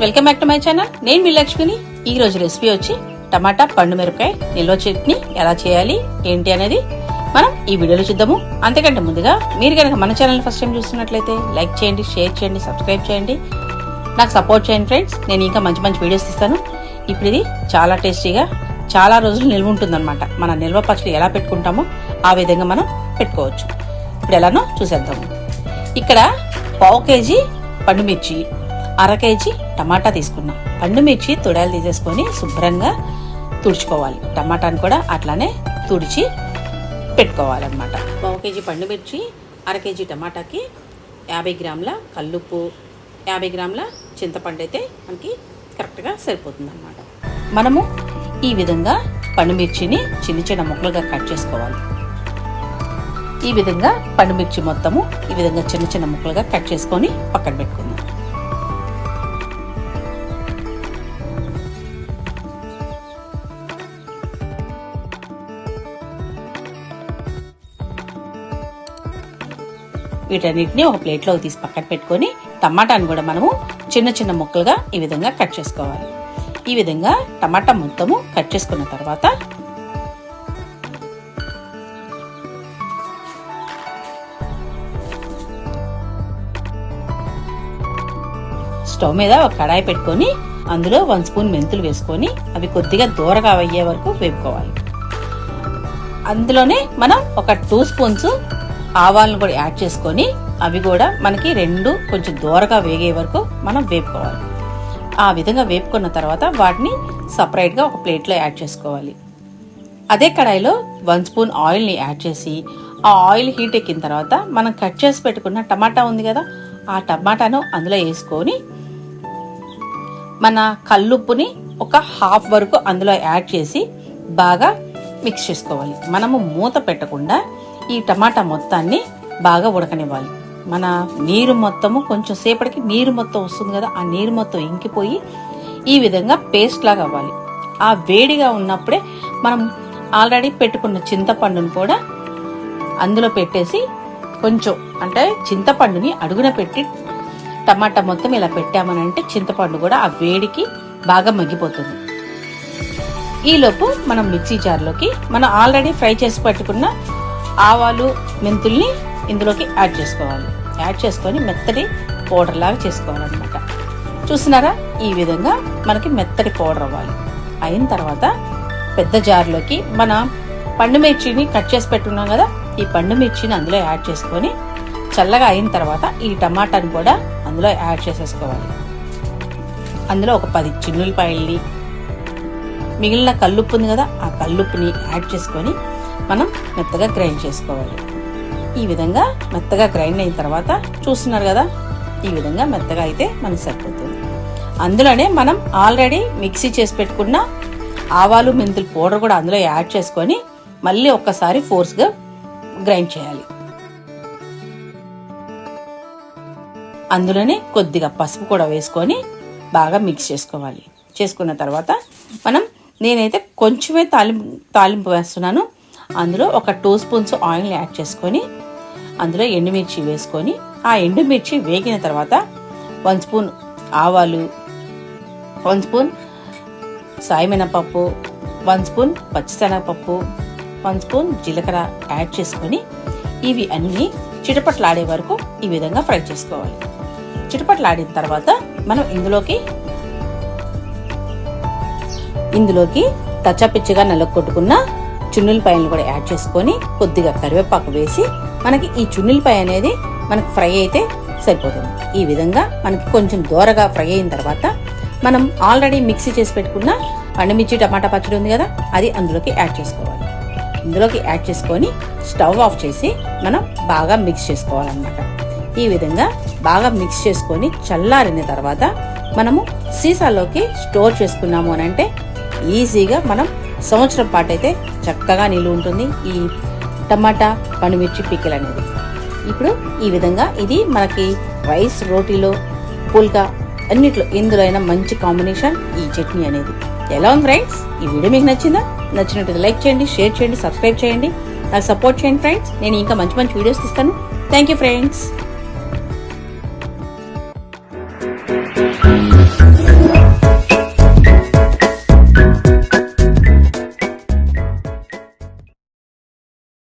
Welcome back to my channel నేను మీ లక్ష్మిని. ఈ రోజు రెసిపీ వచ్చి టమాటా పండు మిరపకాయ నిల్వ చట్నీ ఎలా చేయాలి ఏంటి అనేది మనం ఈ వీడియోలో చూద్దాము. అంతకంటే ముందుగా మీరు కనుక మన ఛానల్ ఫస్ట్ టైం చూస్తున్నట్లయితే లైక్ చేయండి షేర్ చేయండి సబ్స్క్రైబ్ చేయండి. నాకు సపోర్ట్ చేయండి ఫ్రెండ్స్ నేను ఇంకా మంచి మంచి వీడియోస్ ఇస్తాను ఇప్పుడు ఇది చాలా టేస్టీగా చాలా రోజులు నిల్వ ఉంటుందన్నమాట. మన నిల్వ పచ్చడి ఎలా పెట్టుకుంటామో ఆ విధంగా మనం పెట్టుకోవచ్చు. ఇప్పుడు ఎలానో చూసేద్దాము. ఇక్కడ పావు కేజీ పండుమిర్చి అర కేజీ టమాటా తీసుకున్నాం. పండుమిర్చి తొడాలు తీసేసుకొని శుభ్రంగా తుడుచుకోవాలి. టమాటాని కూడా అట్లానే తుడిచి పెట్టుకోవాలన్నమాట. పావు కేజీ పండుమిర్చి అర కేజీ టమాటాకి యాభై గ్రాముల కల్లుప్పు యాభై గ్రాముల చింతపండు అయితే మనకి కరెక్ట్గా సరిపోతుంది అన్నమాట మనము ఈ విధంగా పండుమిర్చిని చిన్న చిన్న ముక్కలుగా కట్ చేసుకోవాలి. ఈ విధంగా పండుమిర్చి మొత్తము ఈ విధంగా చిన్న చిన్న ముక్కలుగా కట్ చేసుకొని పక్కన పెట్టుకోవాలి వీటన్నిటిని ఒక ప్లేట్లో తీసి పక్కన పెట్టుకొని టమాటాను కూడా మనము చిన్న చిన్న ముక్కలుగా ఈ విధంగా కట్ చేసుకోవాలి. ఈ విధంగా టమాటా మొత్తము కట్ చేసుకున్న తర్వాత స్టవ్ మీద ఒక కడాయి పెట్టుకొని అందులో వన్ స్పూన్ మెంతులు వేసుకొని అవి కొద్దిగా దూరగా అయ్యే వరకు వేపుకోవాలి. అందులోనే మనం ఒక టూ స్పూన్స్ ఆవాలను కూడా యాడ్ చేసుకొని అవి కూడా మనకి రెండు కొంచెం దూరగా వేగే వరకు మనం వేపుకోవాలి. ఆ విధంగా వేపుకున్న తర్వాత వాటిని సపరేట్గా ఒక ప్లేట్లో యాడ్ చేసుకోవాలి. అదే కడాయిలో వన్ స్పూన్ ఆయిల్ని యాడ్ చేసి ఆ ఆయిల్ హీట్ ఎక్కిన తర్వాత మనం కట్ చేసి పెట్టుకున్న టమాటా ఉంది కదా ఆ టమాటాను అందులో వేసుకొని మన కల్లుప్పుని ఒక హాఫ్ వరకు అందులో యాడ్ చేసి బాగా మిక్స్ చేసుకోవాలి. మనము మూత పెట్టకుండా ఈ టమాటా మొత్తాన్ని బాగా ఉడకనివ్వాలి. మన నీరు మొత్తము కొంచెం సేపటికి నీరు మొత్తం వస్తుంది కదా ఆ నీరు మొత్తం ఇంకిపోయి ఈ విధంగా పేస్ట్ లాగా అవ్వాలి. ఆ వేడిగా ఉన్నప్పుడే మనం ఆల్రెడీ పెట్టుకున్న చింతపండును కూడా అందులో పెట్టేసి కొంచెం అంటే చింతపండుని అడుగున పెట్టి టమాటా మొత్తం ఇలా పెట్టామనంటే చింతపండు కూడా ఆ వేడికి బాగా మగ్గిపోతుంది. ఈలోపు మనం మిక్సీ జార్లోకి మనం ఆల్రెడీ ఫ్రై చేసి పెట్టుకున్న ఆవాలు మెంతుల్ని ఇందులోకి యాడ్ చేసుకోవాలి. యాడ్ చేసుకొని మెత్తటి పౌడర్ లాగా చేసుకోవాలన్నమాట. చూసినారా ఈ విధంగా మనకి మెత్తటి పౌడర్ అవ్వాలి. అయిన తర్వాత పెద్ద జార్లోకి మన పండు మిర్చిని కట్ చేసి పెట్టుకున్నాం కదా ఈ పండు మిర్చిని అందులో యాడ్ చేసుకొని చల్లగా అయిన తర్వాత ఈ టమాటాని కూడా అందులో యాడ్ చేసేసుకోవాలి. అందులో ఒక పది చిన్నులపాయల్ని మిగిలిన కల్లుప్పు ఉంది కదా ఆ కల్లుప్పుని యాడ్ చేసుకొని మనం మెత్తగా గ్రైండ్ చేసుకోవాలి. ఈ విధంగా మెత్తగా గ్రైండ్ అయిన తర్వాత చూస్తున్నారు కదా ఈ విధంగా మెత్తగా అయితే మనకు సరిపోతుంది. అందులోనే మనం ఆల్రెడీ మిక్సీ చేసి పెట్టుకున్న ఆవాలు మెంతులు పౌడర్ కూడా అందులో యాడ్ చేసుకొని మళ్ళీ ఒక్కసారి ఫోర్స్గా గ్రైండ్ చేయాలి. అందులోనే కొద్దిగా పసుపు కూడా వేసుకొని బాగా మిక్స్ చేసుకోవాలి. చేసుకున్న తర్వాత మనం నేనైతే కొంచెమే తాలింపు తాలింపు వేస్తున్నాను. అందులో ఒక టూ స్పూన్స్ ఆయిల్ యాడ్ చేసుకొని అందులో ఎండుమిర్చి వేసుకొని ఆ ఎండుమిర్చి వేగిన తర్వాత వన్ స్పూన్ ఆవాలు వన్ స్పూన్ సాయమినపప్పు వన్ స్పూన్ పచ్చిశనగపప్పు వన్ స్పూన్ జీలకర్ర యాడ్ చేసుకొని ఇవి అన్నీ చిటపట్లాడే వరకు ఈ విధంగా ఫ్రై చేసుకోవాలి. చిటపట్లాడిన తర్వాత మనం ఇందులోకి ఇందులోకి తచ్చపిచ్చిగా నలుగొట్టుకున్న చున్నులపాయలను కూడా యాడ్ చేసుకొని కొద్దిగా కరివేపాకు వేసి మనకి ఈ చున్నులపాయ అనేది మనకి ఫ్రై అయితే సరిపోతుంది. ఈ విధంగా మనకి కొంచెం దూరగా ఫ్రై అయిన తర్వాత మనం ఆల్రెడీ మిక్సీ చేసి పెట్టుకున్న పండుమిర్చి టమాటా పచ్చడి ఉంది కదా అది అందులోకి యాడ్ చేసుకోవాలి. ఇందులోకి యాడ్ చేసుకొని స్టవ్ ఆఫ్ చేసి మనం బాగా మిక్స్ చేసుకోవాలన్నమాట. ఈ విధంగా బాగా మిక్స్ చేసుకొని చల్లారిన తర్వాత మనము సీసాలోకి స్టోర్ చేసుకున్నాము అని అంటే ఈజీగా మనం సంవత్సరం పాటు అయితే చక్కగా నిలువ ఉంటుంది. ఈ టమాటా పండుమిర్చి పిక్కలు అనేది ఇప్పుడు ఈ విధంగా ఇది మనకి రైస్ రోటీలో పుల్కా అన్నిట్లో ఇందులో అయినా మంచి కాంబినేషన్ ఈ చట్నీ అనేది. ఎలా ఉంది ఫ్రెండ్స్? ఈ వీడియో మీకు నచ్చిందా? నచ్చినట్టు లైక్ చేయండి షేర్ చేయండి సబ్స్క్రైబ్ చేయండి. నాకు సపోర్ట్ చేయండి ఫ్రెండ్స్. నేను ఇంకా మంచి మంచి వీడియోస్ తీస్తాను. Thank you friends.